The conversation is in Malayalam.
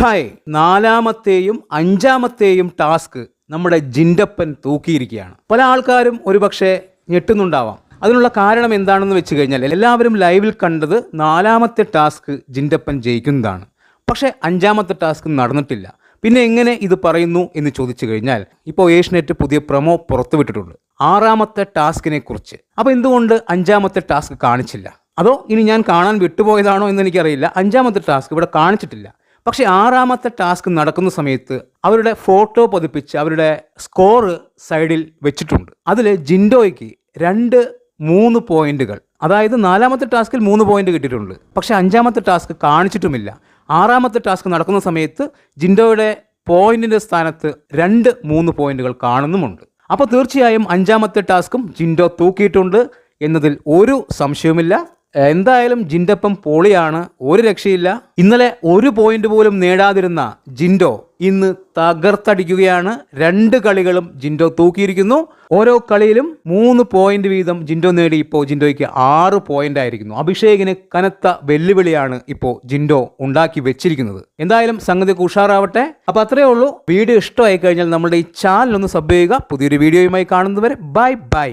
ഹായ്. നാലാമത്തെയും അഞ്ചാമത്തെയും ടാസ്ക് നമ്മുടെ ജിൻഡപ്പൻ തൂക്കിയിരിക്കുകയാണ്. പല ആൾക്കാരും ഒരുപക്ഷെ ഞെട്ടുന്നുണ്ടാവാം. അതിനുള്ള കാരണം എന്താണെന്ന് വെച്ച് കഴിഞ്ഞാൽ എല്ലാവരും ലൈവിൽ കണ്ടത് നാലാമത്തെ ടാസ്ക് ജിൻഡപ്പൻ ജയിക്കുന്നതാണ്. പക്ഷേ അഞ്ചാമത്തെ ടാസ്ക് നടന്നിട്ടില്ല. പിന്നെ എങ്ങനെ ഇത് പറയുന്നു എന്ന് ചോദിച്ചു കഴിഞ്ഞാൽ ഇപ്പോൾ ഏഷ്യനെറ്റ് പുതിയ പ്രൊമോ പുറത്തുവിട്ടിട്ടുണ്ട് ആറാമത്തെ ടാസ്കിനെ കുറിച്ച്. അപ്പോൾ എന്തുകൊണ്ട് അഞ്ചാമത്തെ ടാസ്ക് കാണിച്ചില്ല? അതോ ഇനി ഞാൻ കാണാൻ വിട്ടുപോയതാണോ എന്ന് എനിക്കറിയില്ല. അഞ്ചാമത്തെ ടാസ്ക് ഇവിടെ കാണിച്ചിട്ടില്ല. പക്ഷേ ആറാമത്തെ ടാസ്ക് നടക്കുന്ന സമയത്ത് അവരുടെ ഫോട്ടോ പതിപ്പിച്ച് അവരുടെ സ്കോർ സൈഡിൽ വെച്ചിട്ടുണ്ട്. അതിൽ ജിൻഡോയ്ക്ക് രണ്ട് മൂന്ന് പോയിന്റുകൾ. അതായത് നാലാമത്തെ ടാസ്കിൽ മൂന്ന് പോയിന്റ് കിട്ടിയിട്ടുണ്ട്. പക്ഷേ അഞ്ചാമത്തെ ടാസ്ക് കാണിച്ചിട്ടുമില്ല. ആറാമത്തെ ടാസ്ക് നടക്കുന്ന സമയത്ത് ജിൻഡോയുടെ പോയിന്റിന്റെ സ്ഥാനത്ത് രണ്ട് മൂന്ന് പോയിന്റുകൾ കാണുന്നുമുണ്ട്. അപ്പോൾ തീർച്ചയായും അഞ്ചാമത്തെ ടാസ്കും ജിൻഡോ തൂക്കിയിട്ടുണ്ട് എന്നതിൽ ഒരു സംശയവുമില്ല. എന്തായാലും ജിൻഡപ്പം പോളിയാണ്. ഒരു രക്ഷയില്ല. ഇന്നലെ ഒരു പോയിന്റ് പോലും നേടാതിരുന്ന ജിൻഡോ ഇന്ന് തകർത്തടിക്കുകയാണ്. രണ്ട് കളികളും ജിൻഡോ തൂക്കിയിരിക്കുന്നു. ഓരോ കളിയിലും മൂന്ന് പോയിന്റ് വീതം ജിൻഡോ നേടി ഇപ്പോൾ ജിൻഡോയ്ക്ക് ആറ് പോയിന്റ് ആയിരിക്കുന്നു. അഭിഷേകിന് കനത്ത വെല്ലുവിളിയാണ് ഇപ്പോൾ ജിൻഡോ ഉണ്ടാക്കി വെച്ചിരിക്കുന്നത്. എന്തായാലും സംഗതി ഉഷാറാവട്ടെ. അപ്പൊ അത്രയേ ഉള്ളൂ. വീഡിയോ ഇഷ്ടമായി കഴിഞ്ഞാൽ നമ്മുടെ ഈ ചാനൽ ഒന്ന് സബ് ചെയ്യുക. പുതിയൊരു വീഡിയോയുമായി കാണുന്നതുവരെ ബൈ ബൈ.